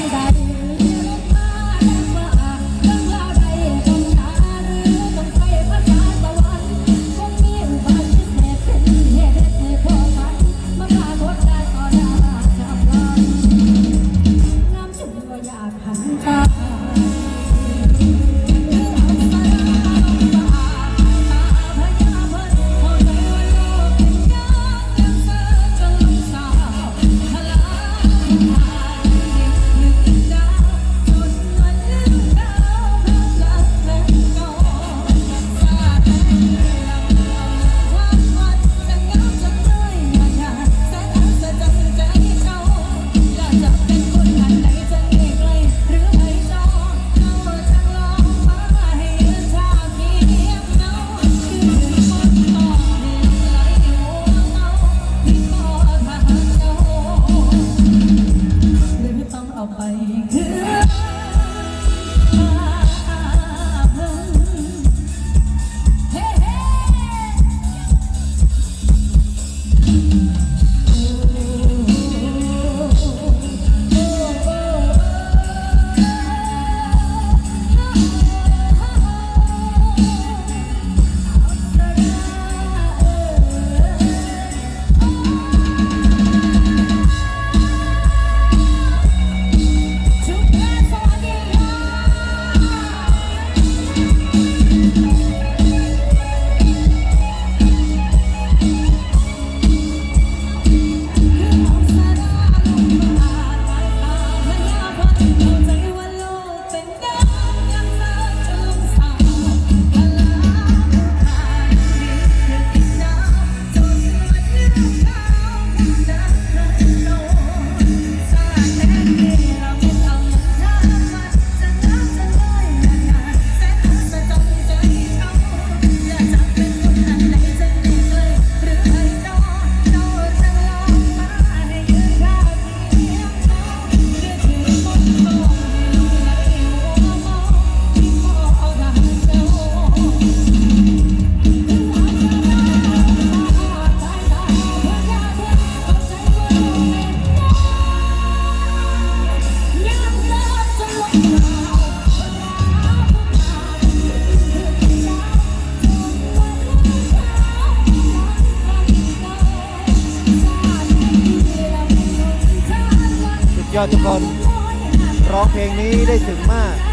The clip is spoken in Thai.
and to อดทุกคน ร้องเพลงนี้ได้ถึงมาก